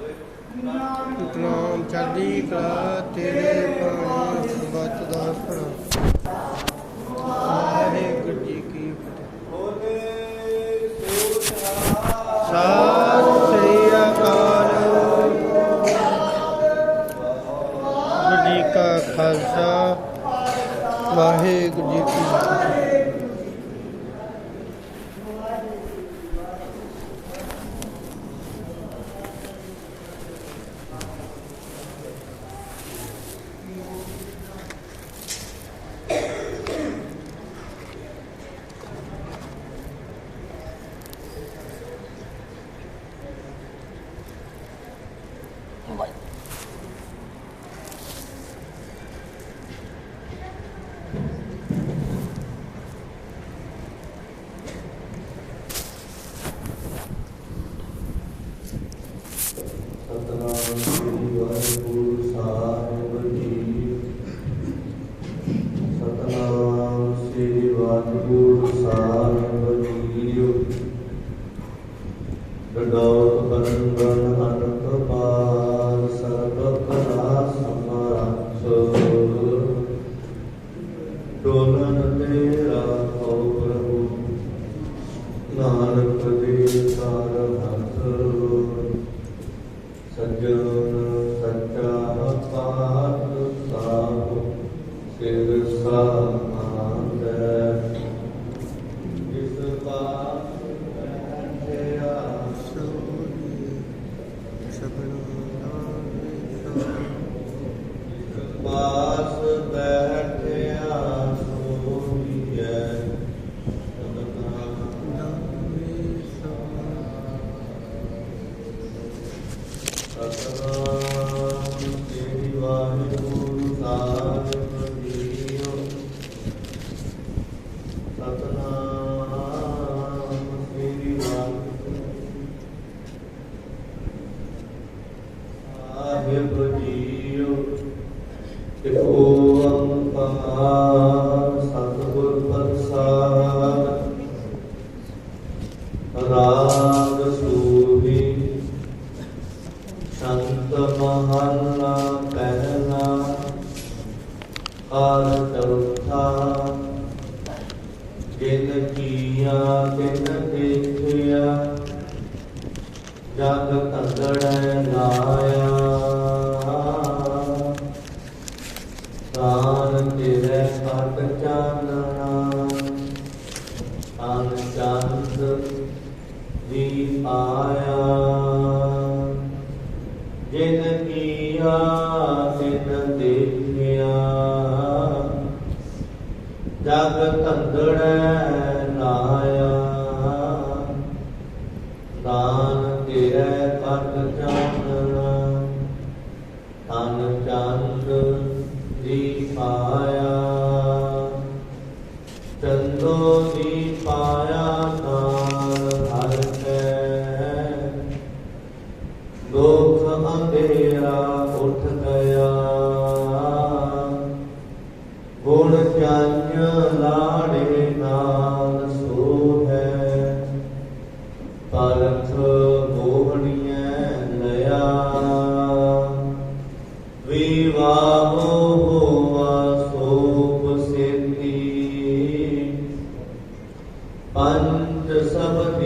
ਨਾਮ ਚੜ੍ਹਦੀ ਕਲਾ ਤੇਰੇ ਪਾਣੀ ਸਬਤ ਦਾ ਸਣਾ ਵਾਹਿਗੁਰੂ ਜੀ ਕੀ ਫਤਿਹ ਹੋਲੇ ਕਾ ਖਾਲਸਾ ਵਾਹਿਗੁਰੂ ਜੀ ਕੀ Uh... ਜਿਤ ਕੀਆ ਤਿਤ ਦੇਖਿਆ ਜਗ ਅੰਦਰ ਨਾਇਆ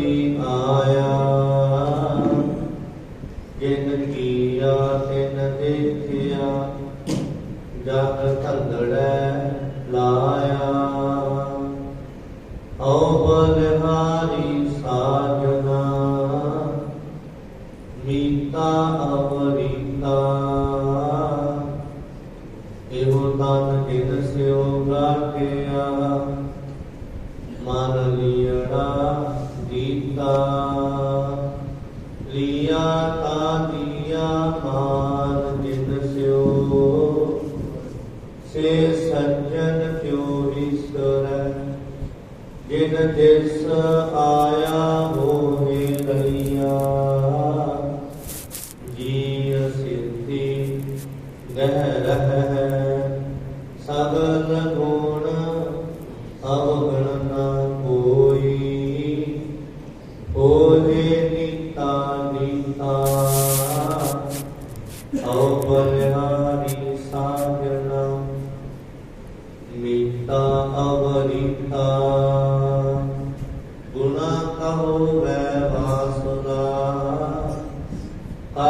ഹരീം ആയ ਰੰਜਨ ਕਿਉ ਈਸਰੈ ਜਿਨ ਦਿਸ ਆਇਆ ਹੋਏ ਕਲੀਆਂ।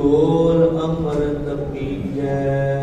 ਚੋਰ ਅੰਮ੍ਰਿਤ ਪੀਜੈ।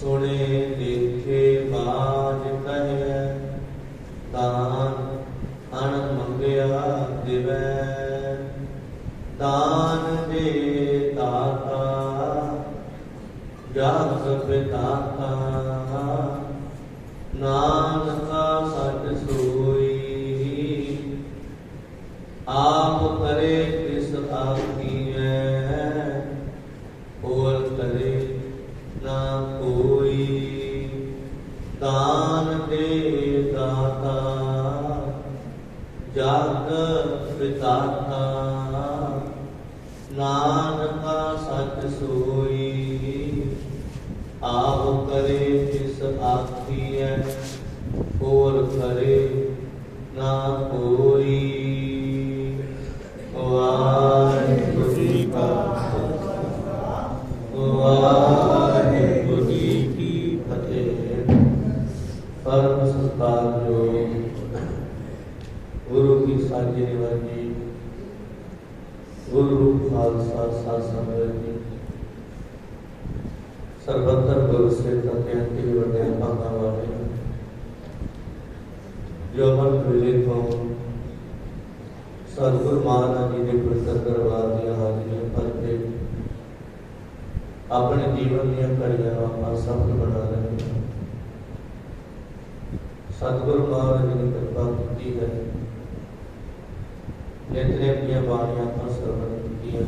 ਸੁਣੇ ਦੇਖੇ ਬਾਜ ਕਹੈ ਦਾਨ ਅਣ ਮੰਗਿਆ ਦਿਵੈ। ਦਾਨ ਦੇ ਦਾਤਾ ਜਾਗ ਪਿਤਾਤਾ ਨਾਨਕਾ ਨਾਨਕਾ ਸਤ ਸੋਈ ਆਪ ਕਰੇ ਤਿਸ ਆਖੀਐ ਹੋਰ ਕਰੇ ਨਾ ਜੋ ਅਮਰ ਵੇਲੇ ਤੋਂ ਸਤਿਗੁਰ ਮਹਾਰਾਜ ਜੀ ਦੇ ਪਵਿੱਤਰ ਦਰਬਾਰ ਦੀਆਂ ਹਾਜ਼ਰੀਆਂ ਭਰ ਕੇ ਆਪਣੇ ਜੀਵਨ ਦੀਆਂ ਘੜੀਆਂ ਨੂੰ ਆਪਾਂ ਸਫਲ ਬਣਾ ਰਹੇ ਹਾਂ ਸਤਿਗੁਰ ਮਹਾਰਾਜ ਜੀ ਨੇ ਕਿਰਪਾ ਕੀਤੀ ਹੈ ਨਿਤਨੇ ਦੀਆਂ ਬਾਣੀਆਂ ਆਪਾਂ ਸਰਵਣ ਕੀਤੀਆਂ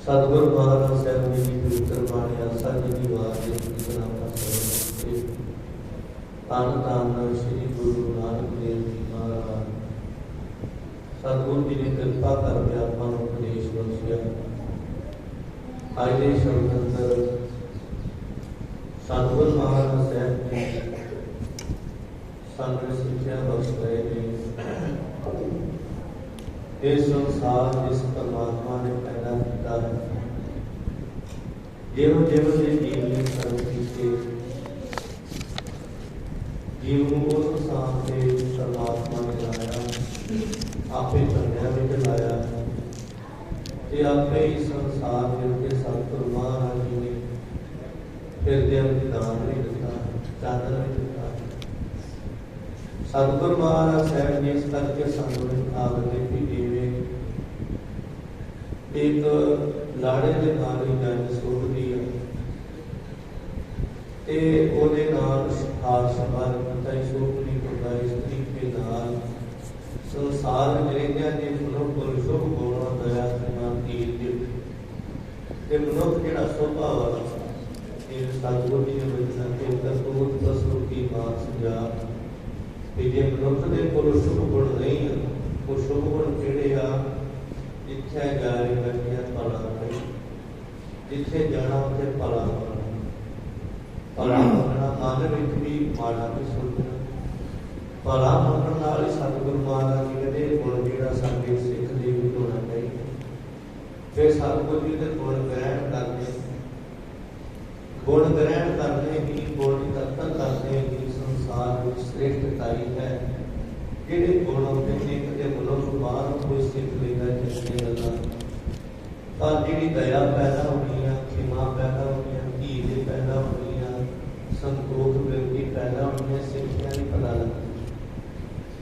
ਸਤਿਗੁਰ ਮਹਾਰਾਜ ਸਾਹਿਬ ਜੀ ਦੀ ਪਵਿੱਤਰ ਬਾਣੀ ਸਾਡੀ ਦੀ ਆਵਾਜ਼ ਦੇ ਕੀਰਤਨ ਆਪਾਂ ਸਰਵਣ ਕੀਤੇ ਤਨ ਤਨ ਸ੍ਰੀ ਗੁਰੂ ਨਾਨਕ ਦੇਵ ਜੀ ਮਹਾਰਾਜ। ਸਤਿਗੁਰੂ ਜੀ ਨੇ ਕਿਰਪਾ ਕਰਕੇ ਆਪਾਂ ਨੂੰ ਉਪਦੇਸ਼ ਬਖਸ਼ਿਆ। ਅੱਜ ਦੇ ਸ਼ਬਦ ਅੰਦਰ ਸਤਿਗੁਰ ਮਹਾਰਾਜ ਸਾਹਿਬ ਜੀ ਸਾਨੂੰ ਸਿੱਖਿਆ ਬਖਸ਼ ਰਹੇ ਨੇ। ਇਹ ਸੰਸਾਰ ਜਿਸ ਪਰਮਾਤਮਾ ਨੇ ਪੈਦਾ ਕੀਤਾ ਹੈ ਜਿਹੋ ਜਿਹੋ ਜਿਹੇ ਜੀਵ ਨੇ ਕਰਮ ਕੀਤੇ। ਜੀਵ ਨੂੰ ਉਸ ਥਾਂ ਤੇ ਪਰਮਾਤਮਾ ਨੇ ਲਾਇਆ, ਆਪੇ ਕੰਨਿਆ ਵਿੱਚ ਲਾਇਆ। ਤੇ ਆਪੇ ਹੀ ਸੰਸਾਰ ਦੇ ਉੱਤੇ ਸਤਿਗੁਰ ਮਹਾਰਾਜ ਜੀ ਨੇ ਫਿਰ ਦੇ ਦਾਨ ਵੀ ਦਿੱਤਾ, ਚਾਦਰ ਵੀ ਦਿੱਤਾ। ਸਤਿਗੁਰ ਮਹਾਰਾਜ ਸਾਹਿਬ ਨੇ ਇਸ ਕਰਕੇ ਸਾਨੂੰ ਆਗਦੇ ਵੀ ਜਿਵੇਂ ਇੱਕ ਲਾੜੇ ਦੇ ਨਾਲ ਹੀ ਜੰਜ ਸੋਧਦੀ ਹੈ ਤੇ ਉਹਦੇ ਨਾਲ ਖਾਸ ਸੰਬੰਧ ਪਤਾ ਹੀ ਸ਼ੋਭ ਨਹੀਂ ਹੁੰਦਾ ਇਸ ਤਰੀਕੇ ਨਾਲ ਸੰਸਾਰ ਜਿਹੜਿਆਂ ਦੇ ਮਨੁੱਖ ਕੋਲ ਸ਼ੁਭ ਗੁਣ ਦਇਆ ਸਮਾਨ ਤੀਰ ਤੇ ਮਨੁੱਖ ਜਿਹੜਾ ਸੁਭਾਅ ਵਾਲਾ ਇਹ ਸਤਿਗੁਰ ਜੀ ਨੇ ਬਚਨਾ ਕਿ ਤਸੂਰ ਤਸੂਰ ਕੀ ਬਾਤ ਸਮਝਾ ਕਿ ਜੇ ਮਨੁੱਖ ਦੇ ਕੋਲ ਸ਼ੁਭ ਗੁਣ ਨਹੀਂ ਹਨ ਉਹ ਸ਼ੁਭ ਗੁਣ ਕਿਹੜੇ ਆ? ਜਿੱਥੇ ਜਾਏ ਬੈਠਿਆ ਭਲਾ ਕਰੀ, ਜਿੱਥੇ ਜਾਣਾ ਉੱਥੇ ਭਲਾ ਕਰਨਾ ਭਲਾ ਮਨ ਵਿੱਚ ਵੀ ਮਾੜਾ ਵੀ ਸੋਚਣਾ। ਭਲਾ ਮੰਨਣ ਨਾਲ ਹੀ ਸਤਿਗੁਰੂ ਮਹਾਰਾਜ ਜੀ ਕਹਿੰਦੇ, ਗੁਣ ਜਿਹੜਾ ਸਾਡੇ ਸਿੱਖ ਦੇ ਵਿੱਚ ਹੋਣਾ ਚਾਹੀਦਾ ਫਿਰ ਸਤਿਗੁਰੂ ਜੀ ਦੇ ਗੁਣ ਗ੍ਰਹਿਣ ਕਰਦੇ ਗੁਣ ਗ੍ਰਹਿਣ ਕਰਦੇ ਹੀ ਗੁਣ ਤੱਕ ਕਰਦੇ ਹੀ ਸੰਸਾਰ ਵਿੱਚ ਸ੍ਰੇਸ਼ਟਤਾਈ ਹੈ। ਜਿਹੜੇ ਗੁਣ ਆਪਣੇ ਸਿੱਖ ਦੇ ਮਨੁੱਖ ਬਾਹਰ ਕੋਈ ਸਿੱਖ ਲੈਂਦਾ ਚੰਗੇ ਗੱਲਾਂ। ਤਾਂ ਜਿਹੜੀ ਦਇਆ ਪੈਦਾ ਹੋਣੀ ਆ ਖਿਮਾ ਪੈਦਾ ਹੋਣੀ ਸੰਤੋਖ ਬਿਰਤੀ ਪੈਦਾ ਹੋਣੀ ਆ ਸਿੱਖਿਆ ਨਹੀਂ ਪਤਾ ਲੱਗਦਾ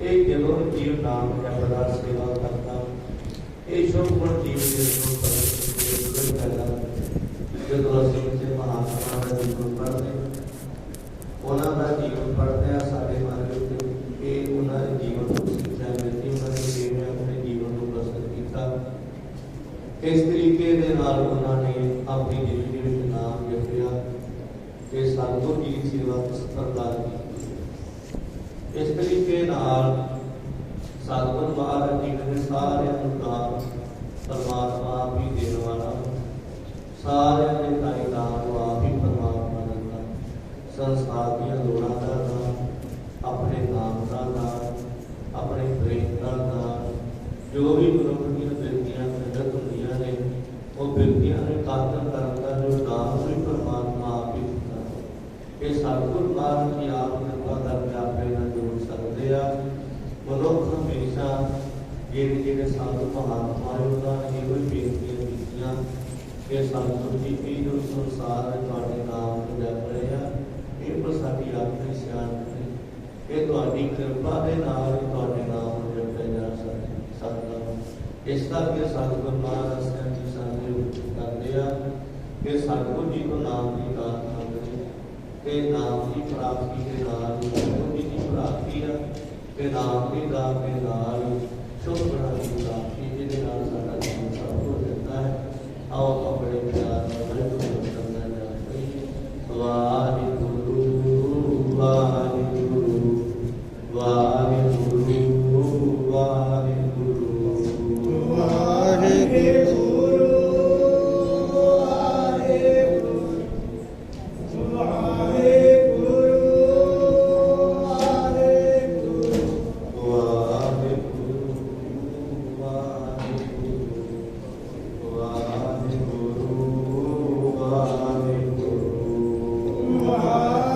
ਇਹ ਜਦੋਂ ਜੀਵ ਨਾਮ ਜਪਦਾ ਸੇਵਾ ਕਰਦਾ ਇਹ ਸ਼ੁਭ ਗੁਣ ਜੀਵ ਦੇ ਅੰਦਰ ਪ੍ਰਗਟ ਪੈਦਾ ਹੁੰਦੇ। ਜਦੋਂ ਅਸੀਂ ਕਿਸੇ ਮਹਾਤਮਾ ਜੀਵਨ ਪੜ੍ਹਦੇ ਉਹਨਾਂ ਦਾ ਜੀਵਨ ਪੜ੍ਹਦੇ ਆ ਸਾਡੇ ਮਨ ਦੇ ਉੱਤੇ ਇਹ ਉਹਨਾਂ ਦੇ ਜੀਵਨ ਤੋਂ ਸਿੱਖਿਆ ਮਿਲਦੀ ਉਹਨਾਂ ਨੇ ਕਿਵੇਂ ਆਪਣੇ ਜੀਵਨ ਨੂੰ ਬਸਰ ਕੀਤਾ ਇਸ ਤਰੀਕੇ ਦੇ ਨਾਲ ਉਹਨਾਂ ਨੇ ਆਪਣੀ ਜ਼ਿੰਦਗੀ ਵਿੱਚ ਨਾਮ ਜਪਿਆ ਤੇ ਸਤਿਗੁਰ ਜੀ ਦੀ ਸੇਵਾ ਪ੍ਰਦਾਨ ਕੀਤੀ ਇਸ ਤਰੀਕੇ ਨਾਲ ਸਤਿਗੁਰ ਮਹਾਰਾਜ ਜੀ ਨੇ ਸਾਰਿਆਂ ਨੂੰ ਨਾਮ, ਪਰਮਾਤਮਾ ਆਪ ਹੀ ਦੇਣ ਵਾਲਾ। ਸਾਰਿਆਂ ਦੇ ਤਾਈ ਨਾਮ ਆਪ ਹੀ ਪਰਮਾਤਮਾ ਦਿੰਦਾ ਸੰਸਾਰ ਦੀਆਂ ਲੋੜਾਂ ਦਾ ਨਾਮ, ਆਪਣੇ ਨਾਮ ਦਾ ਨਾਮ, ਆਪਣੇ ਪ੍ਰੇਮ ਦਾ ਨਾਮ। ਜੋ ਵੀ ਮਨੁੱਖ ਦੀਆਂ ਬਿਰਤੀਆਂ ਪ੍ਰਗਟ ਹੁੰਦੀਆਂ ਨੇ, ਉਹ ਬਿਰਤੀਆਂ ਨੇ ਕਾਤਲ ਕਰਨ ਦਾ ਜੋ ਨਾਮ ਵੀ ਪਰਮਾਤਮਾ ਆਪ ਹੀ। ਦਿੰਦਾ ਇਹ ਸਤਿਗੁਰ ਮਹਾਰਾਜ ਜੀ ਆਪ ਕਿਰਪਾ ਕਰਕੇ ਆਪੇ ਨਾਲ ਜੋੜ ਸਕਦੇ ਆ। ਮਨੁੱਖ ਹਮੇਸ਼ਾ ਜਿਹੜੇ ਜਿਹੜੇ ਸੰਤ ਮਹਾਤਮਾ ਨੇ, ਉਹਨਾਂ ਨੇ ਇਹੋ ਹੀ ਬੇਨਤੀਆਂ ਕੀਤੀਆਂ ਕਿ ਸਤਿਗੁਰ ਜੀ ਇਹ ਜੋ ਸੰਸਾਰ ਤੁਹਾਡੇ ਨਾਮ ਤੋਂ ਜਪ ਰਹੇ ਇਹ ਪਰ ਸਾਡੀ ਆਪਣੀ ਸਿਆਣਪ ਹੈ ਇਹ ਤੁਹਾਡੀ ਕਿਰਪਾ ਦੇ ਨਾਲ ਤੁਹਾਡੇ ਨਾਮ ਨੂੰ ਜਪਿਆ ਜਾ ਸਕਦਾ। ਇਸ ਕਰਕੇ ਸਤਿਗੁਰ ਮਹਾਰਾਜ ਸਾਹਿਬ ਜੀ ਸਾਨੂੰ ਇਹ ਕਰਦੇ ਆ ਕਿ ਸਤਿਗੁਰ ਜੀ ਤੋਂ ਨਾਮ ਦੀ ਦਾਤ ਮੰਗਦੇ ਤੇ ਨਾਮ ਦੀ ਪ੍ਰਾਪਤੀ ਦੇ ਨਾਲ ਹੀ ਜੀ ਦੀ ਪ੍ਰਾਪਤੀ ਆ, ਤੇ ਨਾਮ ਦੀ ਦਾਤ ਦੇ ਨਾਲ ਸ਼ੁਭ ਬਣਾ ਦੀ ਪ੍ਰਾਪਤੀ ਜਿਹਦੇ ਨਾਲ ਸਾਡਾ ਜੀਵਨ ਸਭ ਹੋ ਜਾਂਦਾ ਹੈ। ਆਓ ਆਪਣੇ ਪਿਆਰ ਨਾਲ ਵਾਹਿਗੁਰੂ ਕਰਨਾ ਚਾਹੀਏ ਵਾਹਿਗੁਰੂ Senhor.